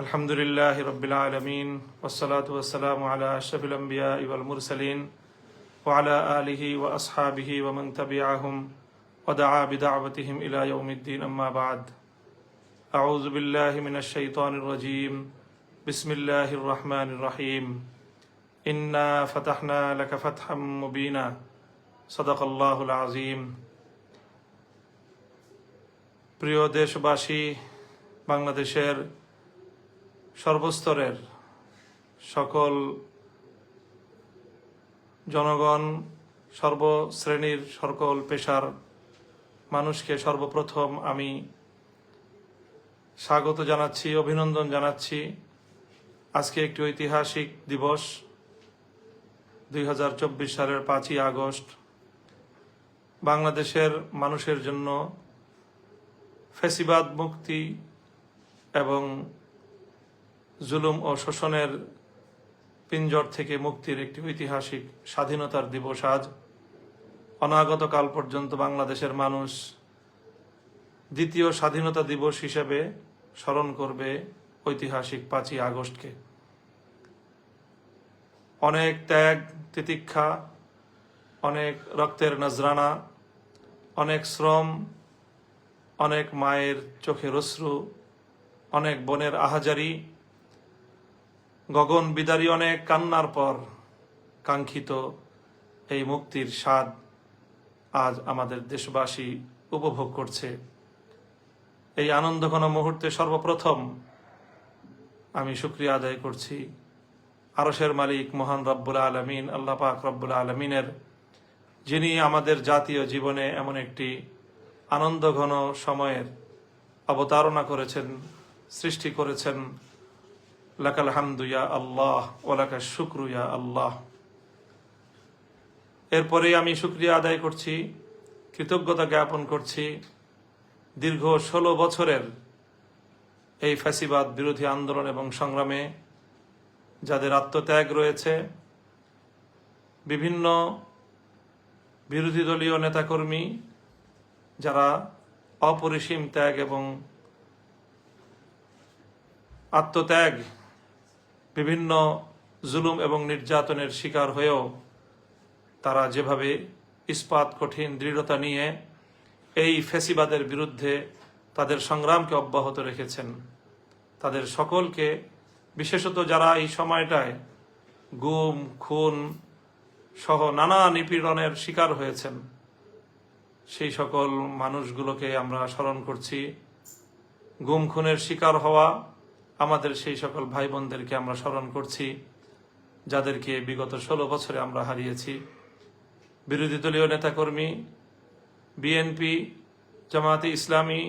الحمد لله رب العالمين والصلاة والسلام على أشرف الأنبياء والمرسلين وعلى آله وأصحابه ومن تبعهم ودعا بدعوتهم إلى يوم الدين أما بعد أعوذ بالله من الشيطان الرجيم بسم الله الرحمن الرحيم إنا فتحنا لك فتحا مبينا صدق الله العظيم প্রিয় দেশবাসী বাংলাদেশের সর্বস্তরের সকল জনগণ, সর্বশ্রেণীর সকল পেশার মানুষকে সর্বপ্রথম আমি স্বাগত জানাচ্ছি, অভিনন্দন জানাচ্ছি। আজকে একটি ঐতিহাসিক দিবস, দুই হাজার চব্বিশ সালের পাঁচই আগস্ট। বাংলাদেশের মানুষের জন্য ফেসিবাদ মুক্তি এবং জুলুম ও শোষণের পিঞ্জর থেকে মুক্তির একটি ঐতিহাসিক স্বাধীনতার দিবস আজ। অনাগত কাল পর্যন্ত বাংলাদেশের মানুষ দ্বিতীয় স্বাধীনতা দিবস হিসেবে স্মরণ করবে ঐতিহাসিক পাঁচই আগস্টকে। অনেক ত্যাগ, তিতিক্ষা, অনেক রক্তের নজরানা, অনেক শ্রম, অনেক মায়ের চোখের অশ্রু, অনেক বনের আহাজারি গগন বিদারী অনেক কান্নার পর কাঙ্ক্ষিত এই মুক্তির স্বাদ আজ আমাদের দেশবাসী উপভোগ করছে। এই আনন্দঘন মুহূর্তে সর্বপ্রথম আমি শুক্রিয়া আদায় করছি আরশের মালিক মহান রব্বুল আলমিন, আল্লাহ পাক রব্বুল আলমিনের, যিনি আমাদের জাতীয় জীবনে এমন একটি আনন্দঘন সময়ের অবতারণা করেছেন, সৃষ্টি করেছেন লাকাল হামদুয়া আল্লাহ ওলাকা শুক্রুয়া আল্লাহ। এরপরে আমি শুক্রিয়া আদায় করছি, কৃতজ্ঞতা জ্ঞাপন করছি। দীর্ঘ ষোলো বছরের এই ফ্যাসিবাদ বিরোধী আন্দোলন এবং সংগ্রামে যাদের আত্মত্যাগ রয়েছে, বিভিন্ন বিরোধী দলীয় নেতাকর্মী যারা অপরিসীম ত্যাগ এবং আত্মত্যাগ বিভিন্ন জুলুম এবং নির্যাতনের শিকার হয়েও তারা যেভাবে ইস্পাত, কঠিন দৃঢ়তা নিয়ে এই ফেসিবাদের বিরুদ্ধে তাদের সংগ্রামকে অব্যাহত রেখেছেন, তাদের সকলকে, বিশেষত যারা এই সময়টায় গুম, খুন সহ নানা নিপীড়নের শিকার হয়েছেন, সেই সকল মানুষগুলোকে আমরা স্মরণ করছি। গুম, খুনের শিকার হওয়া আমাদের সেই সকল ভাই বোনদেরকে আমরা স্মরণ করছি, যাদেরকে বিগত ষোলো বছরে আমরা হারিয়েছি। বিরোধী দলীয় নেতাকর্মী, বিএনপি জামাতে ইসলামী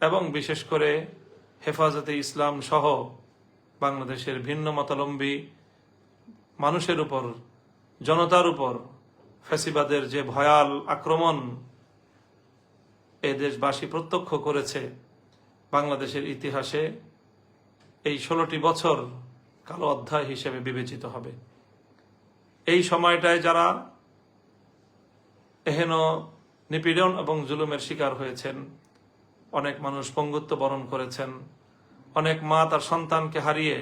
এবং বিশেষ করে হেফাজতে ইসলাম সহ বাংলাদেশের ভিন্ন মতালম্বী মানুষের উপর, জনতার উপর ফ্যাসিবাদের যে ভয়াল আক্রমণ এ দেশবাসী প্রত্যক্ষ করেছে, বাংলাদেশের ইতিহাসে এই ষোলোটি বছর কালো অধ্যায় হিসেবে বিবেচিত হবে। এই সময়টায় যারা এহেন নিপীড়ন এবং জুলুমের শিকার হয়েছেন, অনেক মানুষ পঙ্গুত্ব বরণ করেছেন, অনেক মা তার সন্তানকে হারিয়ে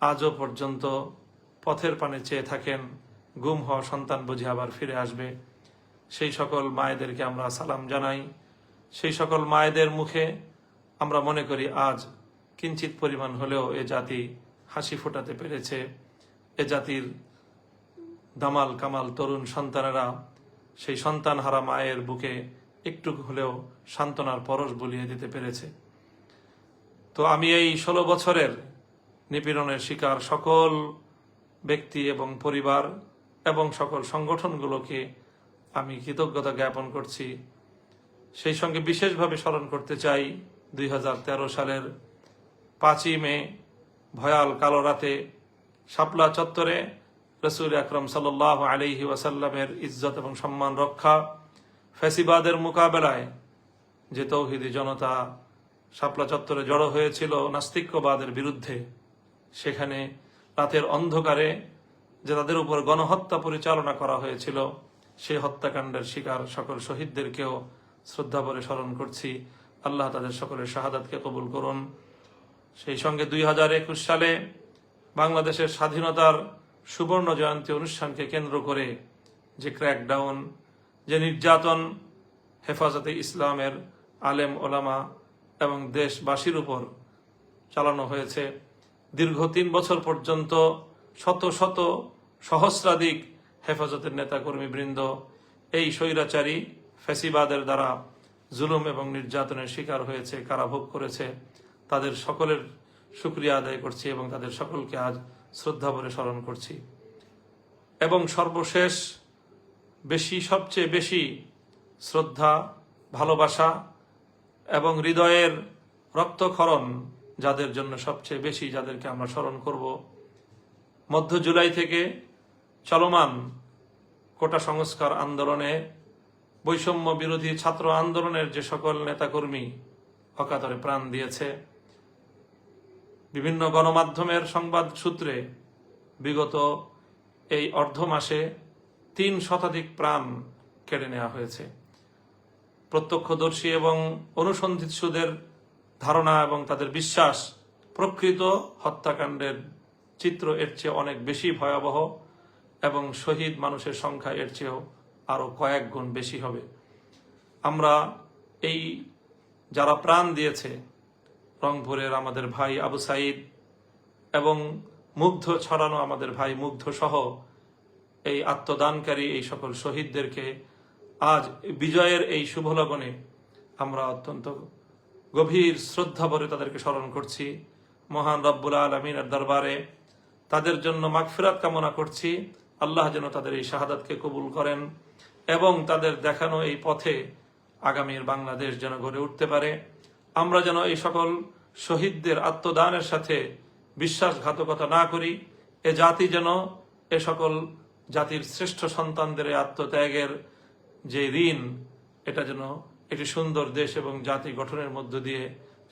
আজও পর্যন্ত পথের পানে চেয়ে থাকেন, গুম হওয়া সন্তান বুঝে আবার ফিরে আসবে। সেই সকল মায়েদেরকে আমরা সালাম জানাই। সেই সকল মায়েদের মুখে আমরা মনে করি আজ কিঞ্চিত পরিমাণ হলেও এ জাতি হাসি ফোটাতে পেরেছে। এ জাতির দামাল কামাল তরুণ সন্তানেরা সেই সন্তান হারা মায়ের বুকে একটু হলেও সান্ত্বনার পরশ বলিয়ে দিতে পেরেছে। তো আমি এই ষোলো বছরের নিপীড়নের শিকার সকল ব্যক্তি এবং পরিবার এবং সকল সংগঠনগুলোকে আমি কৃতজ্ঞতা জ্ঞাপন করছি। সেই সঙ্গে বিশেষভাবে স্মরণ করতে চাই দুই হাজার তেরো সালের পাঁচই মে, ভয়াল কালো রাতে, শাপলা চত্বরে রসুল আকরম সাল আলিহি ওয়াসাল্লামের ইজ্জত এবং সম্মান রক্ষা ফ্যাসিবাদের মোকাবেলায় যে তৌহিদি জনতা শাপলা চত্বরে জড়ো হয়েছিল নাস্তিক্যবাদের বিরুদ্ধে, সেখানে রাতের অন্ধকারে যে তাদের উপর গণহত্যা পরিচালনা করা হয়েছিল সেই হত্যাকাণ্ডের শিকার সকল শহীদদেরকেও শ্রদ্ধা ভরে স্মরণ করছি। আল্লাহ তাদের সকলের শাহাদাতকে কবুল করুন। সেই সঙ্গে দুই হাজার একুশ সালে বাংলাদেশের স্বাধীনতার সুবর্ণ জয়ন্তী অনুষ্ঠানকে কেন্দ্র করে যে ক্র্যাকডাউন, যে নির্যাতন হেফাজতে ইসলামের আলেম ওলামা এবং দেশবাসীর উপর চালানো হয়েছে, দীর্ঘ তিন বছর পর্যন্ত শত শত সহস্রাধিক হেফাজতের নেতাকর্মী বৃন্দ এই স্বৈরাচারী ফেসিবাদের দ্বারা জুলুম এবং নির্যাতনের শিকার হয়েছে, কারাভোগ করেছে। তাদের সকলের সুক্রিয়া আদায় করছি এবং তাদের সকলকে আজ শ্রদ্ধা ভরে স্মরণ করছি। এবং সর্বশেষ বেশি, সবচেয়ে বেশি শ্রদ্ধা, ভালোবাসা এবং হৃদয়ের রক্তক্ষরণ যাদের জন্য সবচেয়ে বেশি যাদেরকে আমরা স্মরণ করব। মধ্য জুলাই থেকে চলমান কোটা সংস্কার আন্দোলনে বৈষম্য বিরোধী ছাত্র আন্দোলনের যে সকল নেতাকর্মী অকাতরে প্রাণ দিয়েছে বিভিন্ন গণমাধ্যমের সংবাদ সূত্রে বিগত এই অর্ধ মাসে তিন শতাধিক প্রাণ কেড়ে নেওয়া হয়েছে। প্রত্যক্ষদর্শী এবং অনুসন্ধিৎসুদের ধারণা এবং তাদের বিশ্বাস, প্রকৃত হত্যাকাণ্ডের চিত্র এর চেয়ে অনেক বেশি ভয়াবহ এবং শহীদ মানুষের সংখ্যা এর চেয়েও আরও কয়েক গুণ বেশি হবে। আমরা এই যারা প্রাণ দিয়েছে রংপুরের আমাদের ভাই আবু সাইদ এবং মুগ্ধ ছড়ানো আমাদের ভাই মুগ্ধ সহ এই আত্মদানকারী এই সকল শহীদদেরকে আজ বিজয়ের এই শুভ লগনে আমরা অত্যন্ত গভীর শ্রদ্ধা ভরে তাদেরকে স্মরণ করছি। মহান রব্বুল আলমিনের দরবারে তাদের জন্য মাগফিরাত কামনা করছি। আল্লাহ যেন তাদের এই শাহাদাতকে কবুল করেন এবং তাদের দেখানো এই পথে আগামীর বাংলাদেশ যেন গড়ে উঠতে পারে। আমরা যেন এই সকল শহীদদের আত্মদানের সাথে বিশ্বাসঘাতকতা না করি, এ জাতি যেন এ সকল জাতির শ্রেষ্ঠ সন্তানদের আত্মত্যাগের যে ঋণ, এটা যেন একটি সুন্দর দেশ এবং জাতি গঠনের মধ্য দিয়ে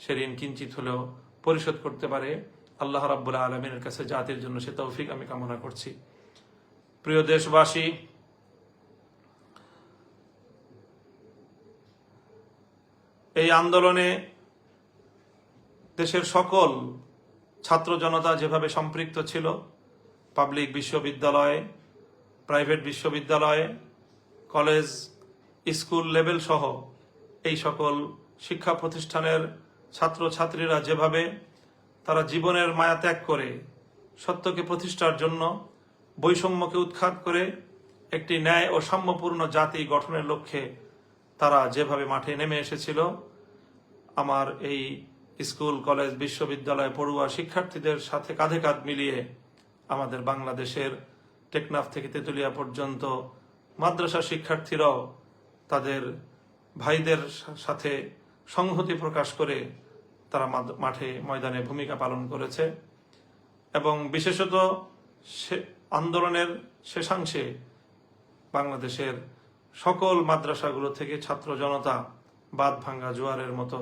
সে ঋণ কিঞ্চিত হলেও পরিশোধ করতে পারে। আল্লাহ রাব্বুল আলমিনের কাছে জাতির জন্য সে তৌফিক আমি কামনা করছি। প্রিয় দেশবাসী, এই আন্দোলনে দেশের সকল ছাত্র জনতা যেভাবে সম্পৃক্ত ছিল পাবলিক বিশ্ববিদ্যালয়ে প্রাইভেট বিশ্ববিদ্যালয়ে কলেজ স্কুল লেভেল সহ এই সকল শিক্ষা প্রতিষ্ঠানের ছাত্র ছাত্রীরা যেভাবে তারা জীবনের মায়া ত্যাগ করে সত্যকে প্রতিষ্ঠার জন্য বৈষম্যকে উৎখাত করে একটি ন্যায় ও সাম্যপূর্ণ জাতি গঠনের লক্ষ্যে তারা যেভাবে মাঠে নেমে এসেছিল, আমার এই স্কুল, কলেজ, বিশ্ববিদ্যালয়, পড়ুয়া শিক্ষার্থীদের সাথে কাঁধে কাঁধ মিলিয়ে আমাদের বাংলাদেশের টেকনাফ থেকে তেতুলিয়া পর্যন্ত মাদ্রাসা শিক্ষার্থীরাও তাদের ভাইদের সাথে সংহতি প্রকাশ করে তারা মাঠে ময়দানে ভূমিকা পালন করেছে এবং বিশেষত সে- আন্দোলনের শেষাংশে বাংলাদেশের সকল মাদ্রাসাগুলো থেকে ছাত্র জনতা বাদ ভাঙ্গা জোয়ারের মতো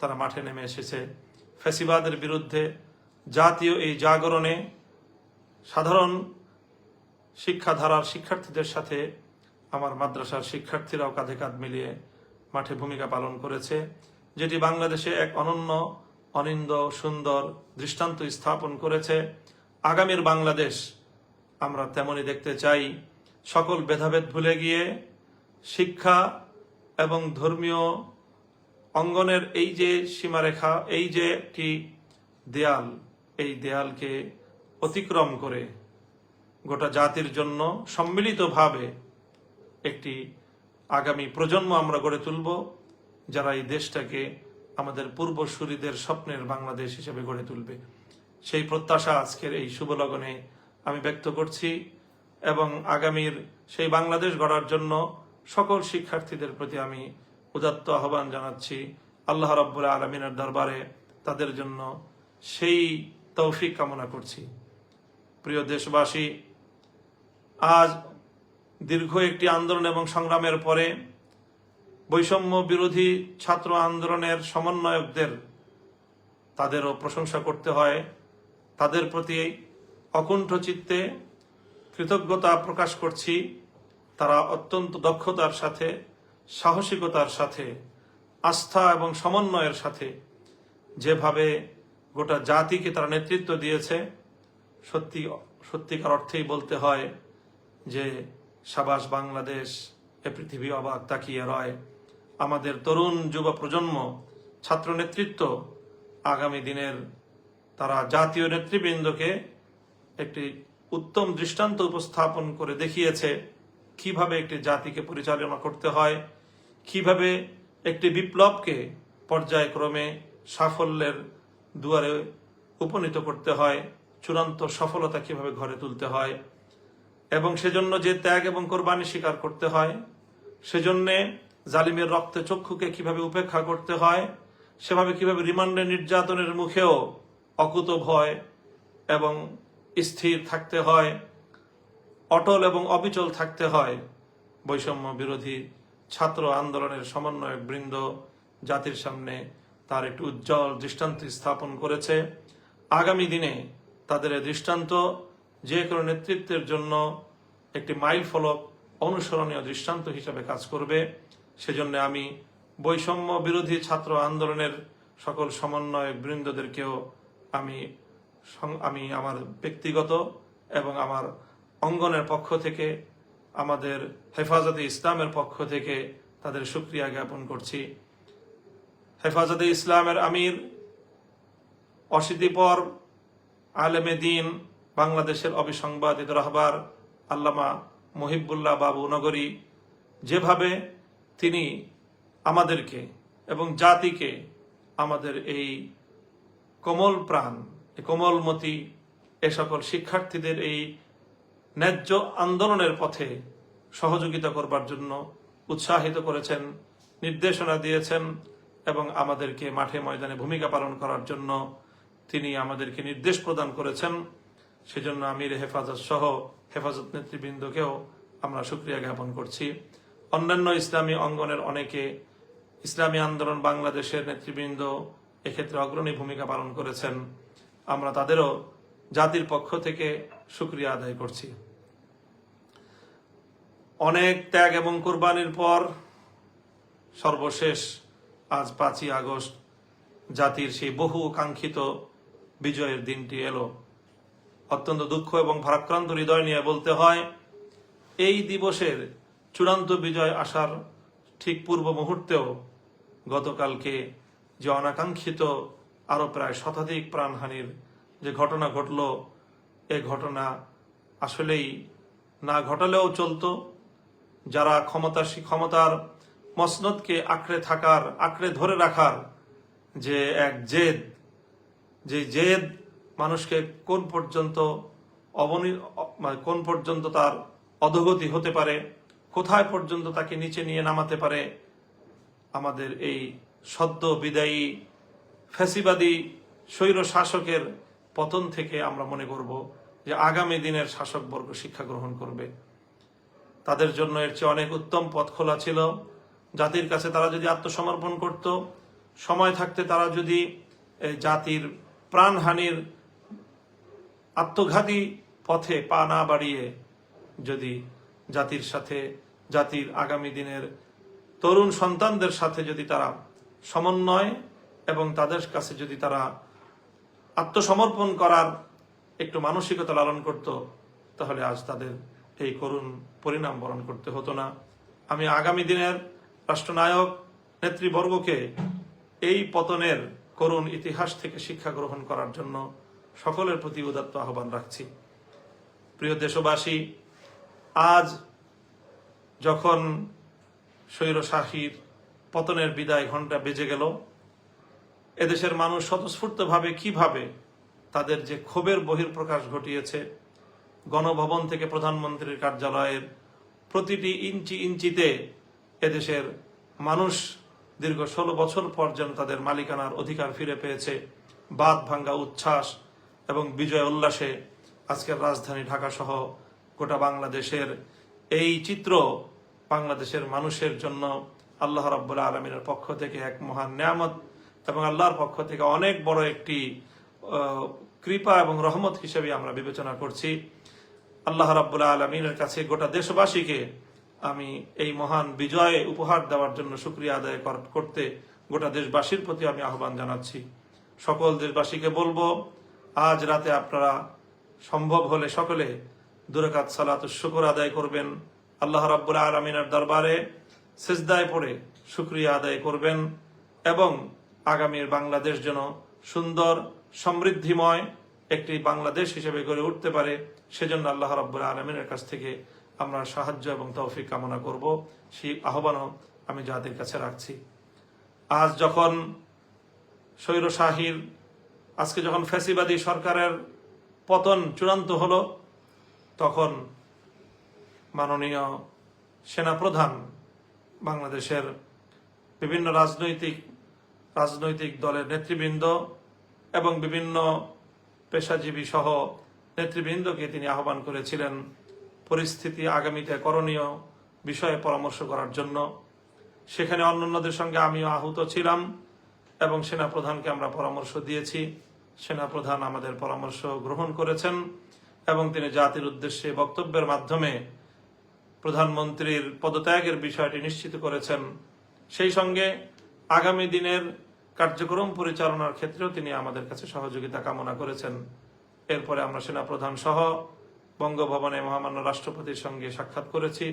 তারা মাঠে নেমে এসেছে। ফ্যাসিবাদের বিরুদ্ধে জাতীয় এই জাগরণে সাধারণ শিক্ষাধারার শিক্ষার্থীদের সাথে আমার মাদ্রাসার শিক্ষার্থীরাও কাঁধে কাঁধ মিলিয়ে মাঠে ভূমিকা পালন করেছে, যেটি বাংলাদেশে এক অনন্য, অনিন্দ, সুন্দর দৃষ্টান্ত স্থাপন করেছে। আগামীর বাংলাদেশ আমরা তেমনই দেখতে চাই। সকল ভেদাভেদ ভুলে গিয়ে শিক্ষা এবং ধর্মীয় অঙ্গনের এই যে সীমারেখা, এই যে একটি দেয়াল, এই দেয়ালকে অতিক্রম করে গোটা জাতির জন্য সম্মিলিতভাবে একটি আগামী প্রজন্ম আমরা গড়ে তুলব, যারা এই দেশটাকে আমাদের পূর্বসূরিদের স্বপ্নের বাংলাদেশ হিসেবে গড়ে তুলবে। সেই প্রত্যাশা আজকের এই শুভ লগনে আমি ব্যক্ত করছি এবং আগামীর সেই বাংলাদেশ গড়ার জন্য সকল শিক্ষার্থীদের প্রতি আমি উদাত্ত আহ্বান জানাচ্ছি আল্লাহ রব্বুল আলমিনের দরবারে তাদের জন্য সেই তৌফিক কামনা করছি। প্রিয় দেশবাসী, আজ দীর্ঘ একটি আন্দোলন এবং সংগ্রামের পরে বৈষম্য বিরোধী ছাত্র আন্দোলনের সমন্বয়কদের তাদেরও প্রশংসা করতে হয়। তাদের প্রতি অকুণ্ঠ চিত্তে কৃতজ্ঞতা প্রকাশ করছি। তারা অত্যন্ত দক্ষতার সাথে সাহসিকতার সাথে, আস্থা এবং সমন্বয়ের সাথে যেভাবে গোটা জাতিকে তারা নেতৃত্ব দিয়েছে, সত্যি, সত্যিকার অর্থেই বলতে হয় যে সাবাস বাংলাদেশ এ পৃথিবী অবাক তাকিয়ে রয়। আমাদের তরুণ যুব প্রজন্ম, ছাত্র নেতৃত্ব, আগামী দিনের তারা জাতীয় নেতৃবৃন্দকে একটি উত্তম দৃষ্টান্ত উপস্থাপন করে দেখিয়েছে, কীভাবে একটি জাতিকে পরিচালনা করতে হয় কীভাবে একটি বিপ্লবকে পর্যায়ক্রমে সাফল্যের দুয়ারে উপনীত করতে হয়, চূড়ান্ত সফলতা কীভাবে ঘরে তুলতে হয়, এবং সেজন্য যে ত্যাগ এবং কোরবানি স্বীকার করতে হয়, সেজন্যে জালিমের রক্তে চক্ষুকে কীভাবে উপেক্ষা করতে হয়, সেভাবে কীভাবে রিমান্ডে নির্যাতনের মুখেও অকুত ভয় এবং স্থির থাকতে হয়, অটল এবং অবিচল থাকতে হয়, বৈষম্য বিরোধী ছাত্র আন্দোলনের সমন্বয়ক বৃন্দ জাতির সামনে তার একটি উজ্জ্বল দৃষ্টান্ত স্থাপন করেছে। আগামী দিনে তাদের দৃষ্টান্ত যে কোনো নেতৃত্বের জন্য একটি মাইল ফলক অনুসরণীয় দৃষ্টান্ত হিসাবে কাজ করবে। সেজন্য আমি বৈষম্য বিরোধী ছাত্র আন্দোলনের সকল সমন্বয়ক বৃন্দদেরকেও আমি আমি আমার ব্যক্তিগত এবং আমার অঙ্গনের পক্ষ থেকে আমাদের হেফাজতে ইসলামের পক্ষ থেকে তাদের সুক্রিয়া জ্ঞাপন করছি। হেফাজতে ইসলামের আমির অসিদ্দিপর আলেমে দিন বাংলাদেশের অবিসংবাদিত রাহবার আল্লামা মহিবুল্লাহ বাবু নগরী, যেভাবে তিনি আমাদেরকে এবং জাতিকে আমাদের এই কোমল প্রাণ কোমলমতি এ সকল শিক্ষার্থীদের এই ন্যায্য আন্দোলনের পথে সহযোগিতা করবার জন্য উৎসাহিত করেছেন, নির্দেশনা দিয়েছেন এবং আমাদেরকে মাঠে ময়দানে ভূমিকা পালন করার জন্য তিনি আমাদেরকে নির্দেশ প্রদান করেছেন। সেজন্য আমির হেফাজত সহ হেফাজত নেতৃবৃন্দকেও আমরা সুক্রিয়া জ্ঞাপন করছি। অন্যান্য ইসলামী অঙ্গনের অনেকে ইসলামী আন্দোলন বাংলাদেশের নেতৃবৃন্দ এক্ষেত্রে অগ্রণী ভূমিকা পালন করেছেন। আমরা তাদেরও জাতির পক্ষ থেকে সুক্রিয়া আদায় করছি। অনেক ত্যাগ এবং কোরবানির পর সর্বশেষ আজ পাঁচই আগস্ট জাতির সেই বহু কাঙ্ক্ষিত বিজয়ের দিনটি এলো। অত্যন্ত দুঃখ এবং ভারাক্রান্ত হৃদয় নিয়ে বলতে হয়, এই দিবসের চূড়ান্ত বিজয় আসার ঠিক পূর্ব মুহূর্তেও গতকালকে যে অনাকাঙ্ক্ষিত আরও প্রায় শতাধিক প্রাণহানির যে ঘটনা ঘটল এ ঘটনা আসলেই না ঘটালেও চলতো। যারা ক্ষমতা ক্ষমতার মসনদকে আঁকড়ে থাকার, আঁকড়ে ধরে রাখার যে এক জেদ, যে জেদ মানুষকে কোন পর্যন্ত অবনি মানে কোন পর্যন্ত তার অধগতি হতে পারে, কোথায় পর্যন্ত তাকে নিচে নিয়ে নামাতে পারে, আমাদের এই সদ্য বিদায়ী ফ্যাসিবাদী স্বৈর শাসকের পতন থেকে আমরা মনে করব। যে আগামী দিনের শাসকবর্গ শিক্ষা গ্রহণ করবে। তাদের জন্য এর চেয়ে অনেক উত্তম পথ খোলা ছিল। জাতির কাছে তারা যদি আত্মসমর্পণ করত, সময় থাকতে তারা যদি জাতির প্রাণহানির আত্মঘাতী পথে পা না বাড়িয়ে যদি জাতির সাথে, জাতির আগামী দিনের তরুণ সন্তানদের সাথে যদি তারা সমন্বয় এবং তাদের কাছে যদি তারা আত্মসমর্পণ করার একটু মানসিকতা লালন করত, তাহলে আজ তাদের এই করুণ পরিণাম বরণ করতে হতো না। আমি আগামী দিনের রাষ্ট্রনায়ক নেতৃবর্গকে এই পতনের করুণ ইতিহাস থেকে শিক্ষা গ্রহণ করার জন্য সকলের প্রতি উদাত্ত আহ্বান রাখছি। প্রিয় দেশবাসী, আজ যখন স্বৈরশাহীর পতনের বিদায় ঘণ্টা বেজে গেল, এদেশের মানুষ স্বতঃস্ফূর্তভাবে কীভাবে তাদের যে ক্ষোভের বহির্প্রকাশ ঘটিয়েছে, গণভবন থেকে প্রধানমন্ত্রীর কার্যালয়ের প্রতিটি ইঞ্চি ইঞ্চিতে এদেশের মানুষ দীর্ঘ ষোলো বছর পর যেন তাদের মালিকানার অধিকার ফিরে পেয়েছে। বাদ ভাঙ্গা উচ্ছ্বাস এবং বিজয় উল্লাসে আজকের রাজধানী ঢাকা সহ গোটা বাংলাদেশের এই চিত্র বাংলাদেশের মানুষের জন্য আল্লাহ রাব্বুল আলমিনের পক্ষ থেকে এক মহান নিয়ামত এবং আল্লাহর পক্ষ থেকে অনেক বড় একটি কৃপা এবং রহমত হিসেবে আমরা বিবেচনা করছি। আল্লাহ রাব্বুল আলমিনের কাছে গোটা দেশবাসীকে আমি এই মহান বিজয়ে উপহার দেওয়ার জন্য সুক্রিয়া আদায় কর- করতে গোটা দেশবাসীর প্রতি আমি আহ্বান জানাচ্ছি। সকল দেশবাসীকে বলব, আজ রাতে আপনারা সম্ভব হলে সকলে দুরাকাত সালাত শুকর আদায় করবেন। আল্লাহ রাব্বুল আলমিনের দরবারে সেজদায় পড়ে শুক্রিয়া আদায় করবেন এবং আগামীর বাংলাদেশ যেন সুন্দর সমৃদ্ধিময় একটি বাংলাদেশ হিসেবে গড়ে উঠতে পারে, সেজন্য আল্লাহ রাব্বুল আলমিনের কাছ থেকে আমরা সাহায্য এবং তৌফিক কামনা করব। সেই আহ্বানও আমি যাদের কাছে রাখছি। আজ যখন শৈর স্বৈরশাহীর আজকে যখন ফ্যাসিবাদী সরকারের পতন চূড়ান্ত হলো, তখন মাননীয় সেনাপ্রধান বাংলাদেশের বিভিন্ন রাজনৈতিক রাজনৈতিক দলের নেতৃবৃন্দ এবং বিভিন্ন পেশাজীবী সহ নেতৃবৃন্দকে তিনি আহ্বান করেছিলেন পরিস্থিতি আগামীতে করণীয় বিষয়ে পরামর্শ করার জন্য। সেখানে অন্যান্যদের সঙ্গে আমিও আহত ছিলাম এবং সেনাপ্রধানকে আমরা পরামর্শ দিয়েছি। সেনাপ্রধান আমাদের পরামর্শ গ্রহণ করেছেন এবং তিনি জাতির উদ্দেশ্যে বক্তব্যের মাধ্যমে প্রধানমন্ত্রীর পদত্যাগের বিষয়টি নিশ্চিত করেছেন। সেই সঙ্গে আগামী দিনের কার্যক্রম পরিচালনার ক্ষেত্রেও তিনি আমাদের কাছে সহযোগিতা কামনা করেছেন। এরপরে আমরা সেনাপ্রধান সহ বঙ্গভবনে মহামান্য রাষ্ট্রপতির সঙ্গে সাক্ষাৎ করেছি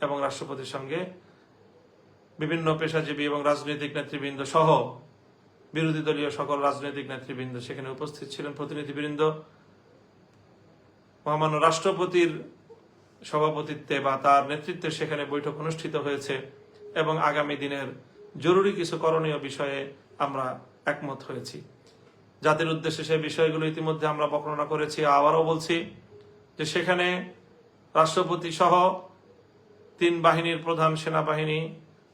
এবং রাষ্ট্রপতির সঙ্গে বিভিন্ন পেশাজীবী এবং রাজনৈতিক নেতৃবৃন্দ সহ বিরোধী দলীয় সকল রাজনৈতিক নেতৃবৃন্দ সেখানে উপস্থিত ছিলেন, প্রতিনিধিবৃন্দ। মহামান্য রাষ্ট্রপতির সভাপতিত্বে বা তার নেতৃত্বে সেখানে বৈঠক অনুষ্ঠিত হয়েছে এবং আগামী দিনের জরুরি কিছু করণীয় বিষয়ে আমরা একমত হয়েছি। জাতির উদ্দেশ্যে সেই বিষয়গুলো ইতিমধ্যে আমরা বর্ণনা করেছি। আবারও বলছি যে সেখানে রাষ্ট্রপতি সহ তিন বাহিনীর প্রধান সেনাবাহিনী,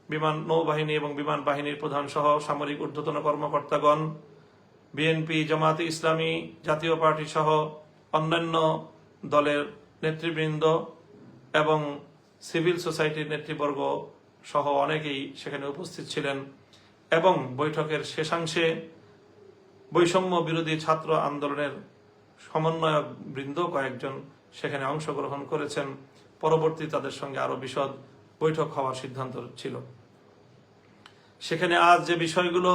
বিমান নৌবাহিনী এবং বিমান বাহিনীর প্রধান সহ সামরিক ঊর্ধ্বতন কর্মকর্তাগণ, বিএনপি, জামাতে ইসলামী, জাতীয় পার্টি সহ অন্যান্য দলের নেতৃবৃন্দ এবং সিভিল সোসাইটির নেতৃবর্গ সহ অনেকেই সেখানে উপস্থিত ছিলেন। এবং বৈঠকের শেষাংশে বৈষম্য বিরোধী ছাত্র আন্দোলনের সমন্বয়ক বৃন্দ কয়েকজন সেখানে অংশগ্রহণ করেছেন। পরবর্তী তাদের সঙ্গে আরও বিশদ বৈঠক হওয়ার সিদ্ধান্ত ছিল। সেখানে আজ যে বিষয়গুলো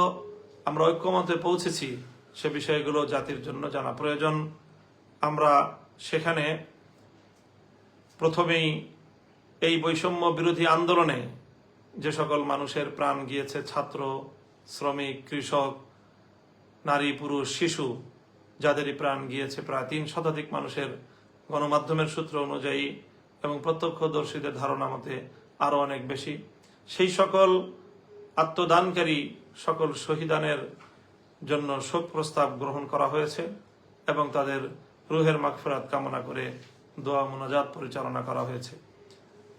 আমরা ঐক্যমতে পৌঁছেছি, সে বিষয়গুলো জাতির জন্য জানা প্রয়োজন। আমরা সেখানে প্রথমেই এই বৈষম্য বিরোধী আন্দোলনে যে সকল মানুষের প্রাণ গিয়েছে, ছাত্র, শ্রমিক, কৃষক, নারী, পুরুষ, শিশু, যাদেরই প্রাণ গিয়েছে প্রায় তিন শতাধিক মানুষের গণমাধ্যমের সূত্র অনুযায়ী এবং প্রত্যক্ষদর্শীদের ধারণা মতে আরও অনেক বেশি। সেই সকল আত্মদানকারী সকল শহীদানের জন্য শোক প্রস্তাব গ্রহণ করা হয়েছে এবং তাদের রুহের মাগফিরাত কামনা করে দোয়া মোনাজাত পরিচালনা করা হয়েছে।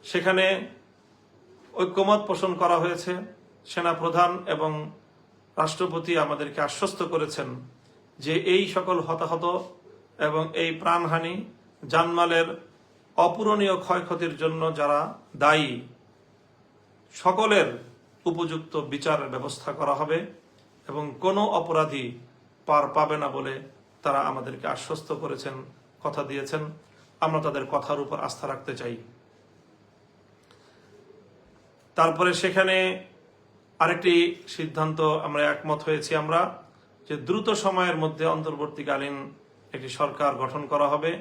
সেখানে ঐক্যমত পোষণ করা হয়েছে। সেনা প্রধান এবং রাষ্ট্রপতি আমাদেরকে আশ্বস্ত করেছেন যে এই সকল হতাহত এবং এই প্রাণহানি, জানমালের অপূরণীয় ক্ষয়ক্ষতির জন্য যারা দায়ী, সকলের উপযুক্ত বিচারের ব্যবস্থা করা হবে এবং কোনো অপরাধী পার পাবে না বলে তারা আমাদেরকে আশ্বস্ত করেছেন, কথা দিয়েছেন। আমরা তাদের কথার উপর আস্থা রাখতে চাই। তারপরে সেখানে আরেকটি সিদ্ধান্ত আমরা একমত হয়েছি আমরা, যে দ্রুত সময়ের মধ্যে অন্তর্বর্তীকালীন একটি সরকার গঠন করা হবে।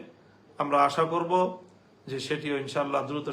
আমরা আশা করব যে সেটিও ইনশাল্লাহ দ্রুত